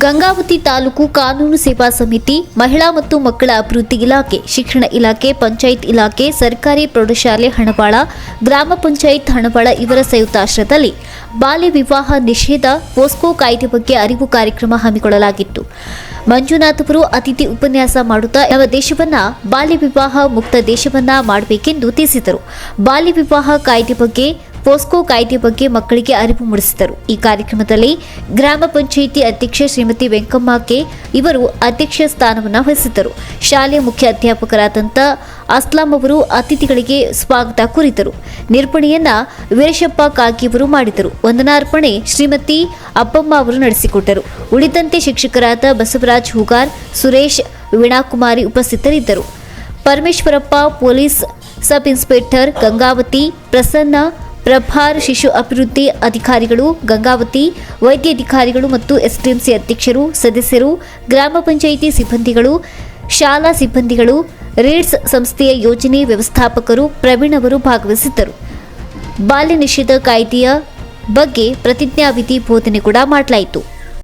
ಗಂಗಾವತಿ ತಾಲೂಕು ಕಾನೂನು ಸೇವಾ ಸಮಿತಿ, ಮಹಿಳಾ ಮತ್ತು ಮಕ್ಕಳ ಅಭಿವೃದ್ಧಿ ಇಲಾಖೆ, ಶಿಕ್ಷಣ ಇಲಾಖೆ, ಪಂಚಾಯತ್ ಇಲಾಖೆ, ಸರ್ಕಾರಿ ಪ್ರೌಢಶಾಲೆ ಹಣಬಾಳ, ಗ್ರಾಮ ಪಂಚಾಯತ್ ಹಣಬಾಳ ಇವರ ಸಂಯುಕ್ತಾಶ್ರಯದಲ್ಲಿ ಬಾಲ್ಯ ವಿವಾಹ ನಿಷೇಧ, ಪೋಸ್ಕೋ ಕಾಯ್ದೆ ಬಗ್ಗೆ ಅರಿವು ಕಾರ್ಯಕ್ರಮ ಹಮ್ಮಿಕೊಳ್ಳಲಾಗಿತ್ತು. ಮಂಜುನಾಥ್ ಅವರು ಅತಿಥಿ ಉಪನ್ಯಾಸ ಮಾಡುತ್ತಾ ನಮ್ಮ ದೇಶವನ್ನ ಬಾಲ್ಯ ವಿವಾಹ ಮುಕ್ತ ದೇಶವನ್ನ ಮಾಡಬೇಕೆಂದು ತಿಳಿಸಿದರು. ಬಾಲ್ಯ ವಿವಾಹ ಕಾಯ್ದೆ ಬಗ್ಗೆ ಪೋಸ್ಕೋ ಕಾಯ್ದೆ ಬಗ್ಗೆ ಮಕ್ಕಳಿಗೆ ಅರಿವು ಮೂಡಿಸಿದರು. ಈ ಕಾರ್ಯಕ್ರಮದಲ್ಲಿ ಗ್ರಾಮ ಪಂಚಾಯಿತಿ ಅಧ್ಯಕ್ಷೆ ಶ್ರೀಮತಿ ವೆಂಕಮ್ಮ ಕೆ ಇವರು ಅಧ್ಯಕ್ಷ ಸ್ಥಾನವನ್ನು ವಹಿಸಿದ್ದರು. ಶಾಲೆಯ ಮುಖ್ಯ ಅಧ್ಯಾಪಕರಾದಂಥ ಅಸ್ಲಾಂ ಅವರು ಅತಿಥಿಗಳಿಗೆ ಸ್ವಾಗತ ಕೋರಿದರು. ನಿರ್ಪಣೆಯನ್ನ ವೀರಶಪ್ಪ ಕಾಗಿಯವರು ಮಾಡಿದರು. ವಂದನಾರ್ಪಣೆ ಶ್ರೀಮತಿ ಅಪ್ಪಮ್ಮ ಅವರು ನಡೆಸಿಕೊಟ್ಟರು. ಉಳಿದಂತೆ ಶಿಕ್ಷಕರಾದ ಬಸವರಾಜ್ ಹುಗಾರ್, ಸುರೇಶ್ ವೀಣಾಕುಮಾರಿ ಉಪಸ್ಥಿತರಿದ್ದರು. Parameshwarappa police sub inspector Gangavathi, Prasanna ಪ್ರಭಾರ್ ಶಿಶು ಅಭಿವೃದ್ಧಿ ಅಧಿಕಾರಿಗಳು, ಗಂಗಾವತಿ ವೈದ್ಯಾಧಿಕಾರಿಗಳು ಮತ್ತು ಎಸ್ಡಿಎಂಸಿ ಅಧ್ಯಕ್ಷರು, ಸದಸ್ಯರು, ಗ್ರಾಮ ಪಂಚಾಯಿತಿ ಸಿಬ್ಬಂದಿಗಳು, ಶಾಲಾ ಸಿಬ್ಬಂದಿಗಳು, ರೀಡ್ಸ್ ಸಂಸ್ಥೆಯ ಯೋಜನೆ ವ್ಯವಸ್ಥಾಪಕರು, ಪ್ರವೀಣ್ ಅವರು ಭಾಗವಹಿಸಿದ್ದರು. ಬಾಲ್ಯ ನಿಷೇಧ ಕಾಯ್ದೆಯ ಬಗ್ಗೆ ಪ್ರತಿಜ್ಞಾವಿಧಿ ಬೋಧನೆ ಕೂಡ ಮಾಡಲಾಯಿತು.